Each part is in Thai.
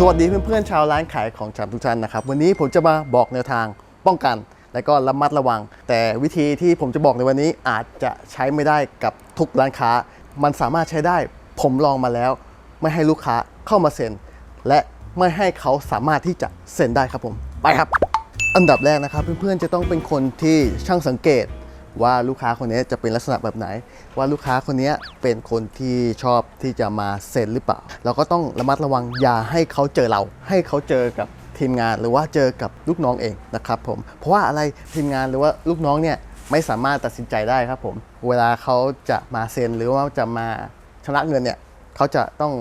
สวัสดีเพื่อนๆชาวร้านขายของชำทุกท่านนะครับ วันนี้ผมจะมาบอกแนวทางป้องกัน และก็ระมัดระวัง แต่วิธีที่ผมจะบอกในวันนี้อาจจะใช้ไม่ได้กับทุกร้านค้า มันสามารถใช้ได้ผมลองมาแล้ว ไม่ให้ลูกค้าเข้ามาเซ็น และไม่ให้เขาสามารถที่จะเซ็นได้ครับผมไปครับ อันดับแรกนะครับเพื่อนๆจะต้องเป็นคนที่ช่างสังเกต ว่าลูกค้าคนนี้จะเป็นลักษณะแบบไหน ว่าลูกค้าคนนี้เป็นคนที่ชอบที่จะมาเซ็นหรือเปล่า เราก็ต้องระมัดระวังอย่าให้เขาเจอเรา ให้เขาเจอกับทีมงานหรือว่าเจอกับลูกน้องเองนะครับผมเพราะว่าอะไรทีมงานหรือว่าลูกน้องเนี่ยไม่สามารถตัดสินใจได้ครับผม เวลาเขาจะมาเซ็นหรือว่าจะมาชำระเงินเนี่ยเขาจะต้อง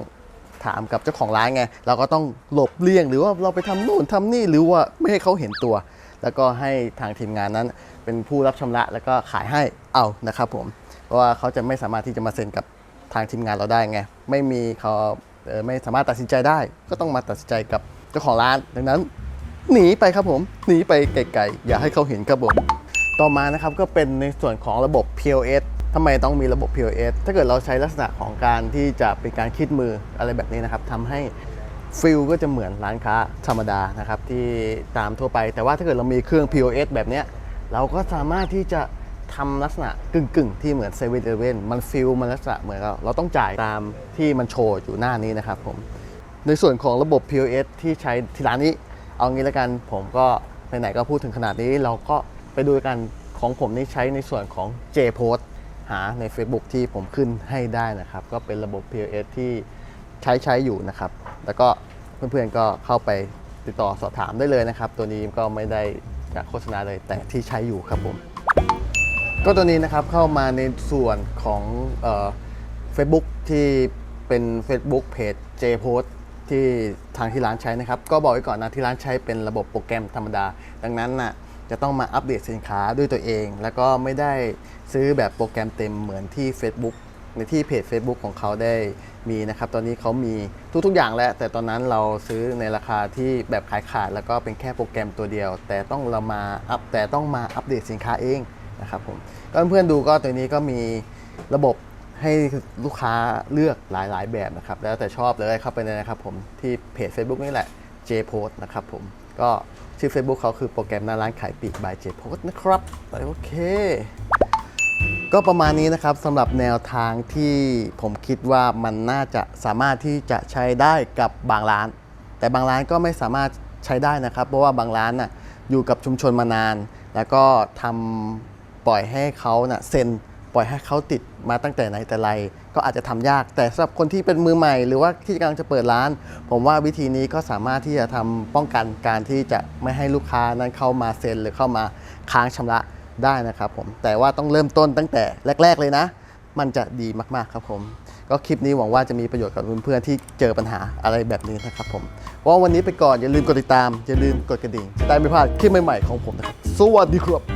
ถามกับเจ้าของร้านไง เราก็ต้องหลบเลี่ยงหรือว่าเราไปทำนู่นทำนี่หรือว่าไม่ให้เขาเห็นตัว แล้วก็ให้ทางทีมงานนั้น เป็นผู้รับชำระแล้วก็ขายให้เอานะครับผม เพราะว่าเขาจะไม่สามารถที่จะมาเซ็นกับทางทีมงานเราได้ไง ไม่มีเขาเไม่สามารถตัดสินใจได้ ก็ต้องมาตัดสินใจกับเจ้าของร้าน ดังนั้น หนีไปครับผม หนีไปไกลๆ อย่าให้เขาเห็นครับผม ต่อมานะครับก็เป็นในส่วนของระบบ POS ทำไมต้องมีระบบ POS ถ้าเกิดเราใช้ลักษณะของการที่จะเป็นการคิดมืออะไรแบบนี้นะครับทำให้ฟิลก็จะเหมือนร้านค้าธรรมดานะครับที่ตามทั่วไป แต่ว่าถ้าเกิดเรามีเครื่อง POS แบบนี้ เราก็สามารถที่จะทำลักษณะกึ่งๆ ที่เหมือนเซเว่นเอเว่นมันฟิลมันลักษณะเหมือนเราเราต้องจ่ายตามที่มันโชว์อยู่หน้านี้นะครับผม ในส่วนของระบบ POS ที่ใช้ที่ร้านนี้ เอางี้ล้วกันผมก็ไหนๆก็พูดถึงขนาดนี้เราก็ไปดูกันของผมนี่ใช้ในส่วนของ JPost หาใน Facebook ที่ผมขึ้นให้ได้นะครับ ก็เป็นระบบ POS ที่ใช้ใช้อยู่นะครับ แล้วก็เพื่อนๆก็เข้าไปติดต่อสอบถามได้เลยนะครับ ตัวนี้ก็ไม่ได้ จะโฆษณาเลยแต่ที่ใช้อยู่ครับผม ก็ตัวนี้นะครับเข้ามาในส่วนของเฟซบุ๊กที่เป็น Facebook เพจ JPost ที่ทางที่ร้านใช้นะครับ ก็บอกไว้ก่อนนะที่ร้านใช้เป็นระบบโปรแกรมธรรมดา ดังนั้นน่ะจะต้องมาอัปเดตสินค้าด้วยตัวเอง แล้วก็ไม่ได้ซื้อแบบโปรแกรมเต็มเหมือนที่ Facebook ในที่เพจ Facebook ของเขาได้มีนะครับ ตอนนี้เขามีทุกๆอย่างแล้ว แต่ตอนนั้นเราซื้อในราคาที่แบบขายขาด แล้วก็เป็นแค่โปรแกรมตัวเดียว แต่ต้องเรามาอัปแต่ต้องมาอัปเดตสินค้าเองนะครับผมก็เพื่อนๆดูก็ตัวนี้ก็มีระบบให้ลูกค้าเลือกหลายๆ แบบนะครับ แล้วแต่ชอบเลยเข้าไปเลยนะครับผมที่เพจ Facebook นี่แหละ JPost นะครับผมก็ชื่อ Facebook เขาคือโปรแกรมหน้าร้านขายปีก by JPost นะครับ โอเค ก็ประมาณนี้นะครับสำหรับแนวทางที่ผมคิดว่ามันน่าจะสามารถที่จะใช้ได้กับบางร้าน แต่บางร้านก็ไม่สามารถใช้ได้นะครับ เพราะว่าบางร้านน่ะอยู่กับชุมชนมานาน แล้วก็ทำปล่อยให้เขาน่ะเซ็นปล่อยให้เขาติดมาตั้งแต่ไหนแต่ไร ก็อาจจะทำยาก แต่สำหรับคนที่เป็นมือใหม่ หรือว่าที่กำลังจะเปิดร้าน ผมว่าวิธีนี้ก็สามารถที่จะทำป้องกันการที่จะไม่ให้ลูกค้านั้นเข้ามาเซ็นหรือเข้ามาค้างชำระ ได้นะครับผม แต่ว่าต้องเริ่มต้นตั้งแต่แรก ๆเลยนะ มันจะดีมากๆครับผม ก็คลิปนี้หวังว่าจะมีประโยชน์กับเพื่อนๆที่เจอปัญหาอะไรแบบนี้นะครับผมว่าวันนี้ไปก่อนอย่าลืมกดติดตามอย่าลืมกดกระดิ่งจะได้ไม่พลาดคลิปใหม่ๆของผมนะครับสวัสดีครับ